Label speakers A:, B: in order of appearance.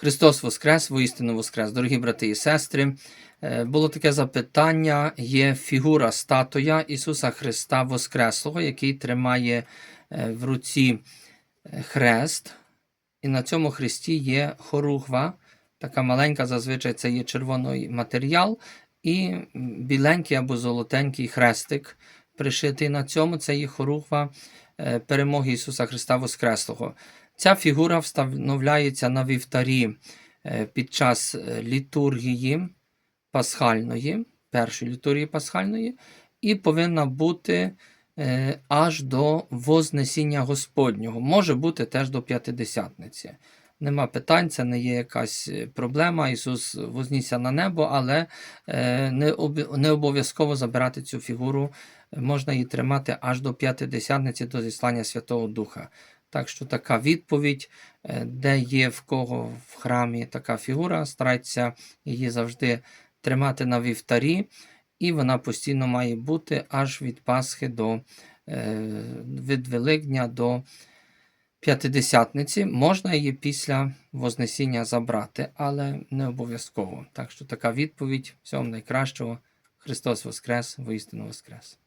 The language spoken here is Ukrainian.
A: Христос Воскрес, воістину Воскрес, дорогі брати і сестри. Е, Було таке запитання: є фігура статуя Ісуса Христа Воскреслого, який тримає е, в руці е, хрест, і на цьому хресті є хоругва, така маленька, зазвичай це є червоний матеріал, і біленький або золотенький хрестик пришитий на цьому. Це є хоругва е, перемоги Ісуса Христа Воскреслого. Ця фігура встановляється на вівтарі е, під час е, літургії пасхальної, першої літургії пасхальної, і повинна бути е, аж до Вознесіння Господнього. Може бути теж до п'ятидесятниці. Нема питань, це не є якась проблема. Ісус вознісся на небо, але не обов'язково забирати цю фігуру. Можна її тримати аж до п'ятидесятниці, до зіслання Святого Духа. Так що така відповідь, е, де є в кого в храмі така фігура, старайтеся її завжди тримати на вівтарі, і вона постійно має бути аж від Пасхи до е, від Великдня до П'ятидесятниці. Можна її після Вознесіння забрати, але не обов'язково. Так що така відповідь. Всього найкращого. Христос Воскрес, воістину Воскрес.